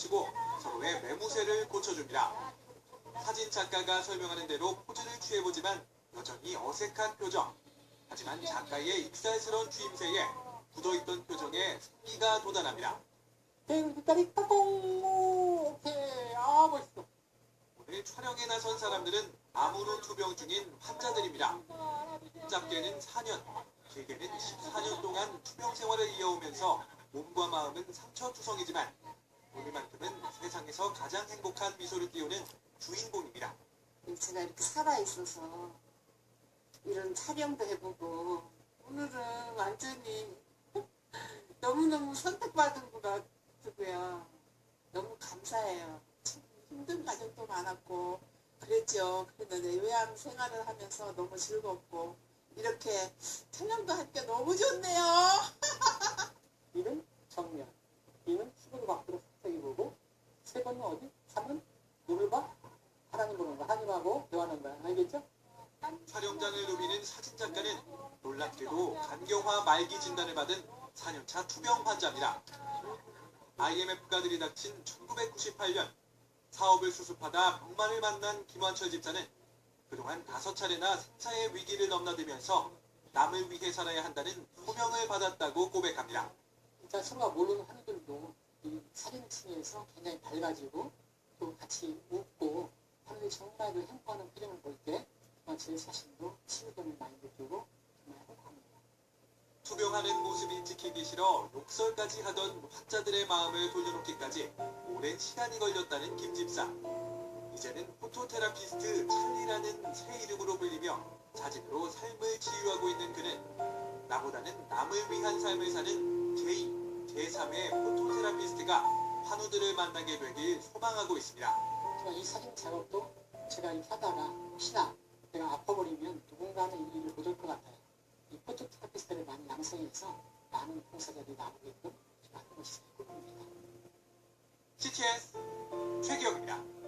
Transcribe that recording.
치고 서로의 매무새를 고쳐줍니다. 사진 작가가 설명하는 대로 포즈를 취해보지만 여전히 어색한 표정. 하지만 작가의 익살스러운 추임새에 굳어있던 표정에 승리가 돋아납니다. 땡땡이 따봉 오케이 아 멋있어 오늘 촬영에 나선 사람들은 암으로 투병 중인 환자들입니다. 짧게는 4년, 길게는 14년 동안 투병 생활을 이어오면서 몸과 마음은 상처 투성이지만 오늘만큼은 세상에서 가장 행복한 미소를 띄우는 주인공입니다. 제가 이렇게 살아있어서 이런 촬영도 해보고 오늘은 완전히 너무너무 선택받은 것 같고요. 너무 감사해요. 참 힘든 과정도 많았고 그랬죠. 그런데 외양 생활을 하면서 너무 즐겁고 이렇게 촬영도 할게 너무 좋네요. 이는 정면 이는 수고를 밖으로 살짝이 보고 어디? 삼은 누굴 봐? 하나님 보는 거 하나님하고 대화하는 거야 알겠죠? 촬영장을 누비는 사진작가는 놀랍게도 간경화 말기 진단을 받은 4년차 투병 환자입니다. IMF가 들이닥친 1998년 사업을 수습하다 병만을 만난 김환철 집사는 그동안 다섯 차례나 생사의 위기를 넘나들면서 남을 위해 살아야 한다는 소명을 받았다고 고백합니다. 진짜 서로가 모르는 하늘들도 이 사진 층에서 굉장히 밝아지고 또 같이 웃고 하늘이 정말 그 행복하는 표정을 볼 때 제 자신도 친근감을 많이 느끼고 정말 행복합니다. 투병하는 모습이 찍히기 싫어 욕설까지 하던 환자들의 마음을 돌려놓기까지 오랜 시간이 걸렸다는 김 집사. 이제는 포토테라피스트 찰리라는 새 이름으로 불리며 사진으로 삶을 치유하고 있는 그는 나보다는 남을 위한 삶을 사는 제2, 제3의 포토 테라피스트가 환우들을 만나게 되길 소망하고 있습니다. 제가 이 사진 작업도 제가 이렇게 하다가 혹시나 내가 아파버리면 누군가는 이 일을 못할 것 같아요. 이 포토 테라피스트를 많이 양성해서 많은 봉사자들이 나오게끔 하는 것이 꿈입니다. CTS 최기혁입니다.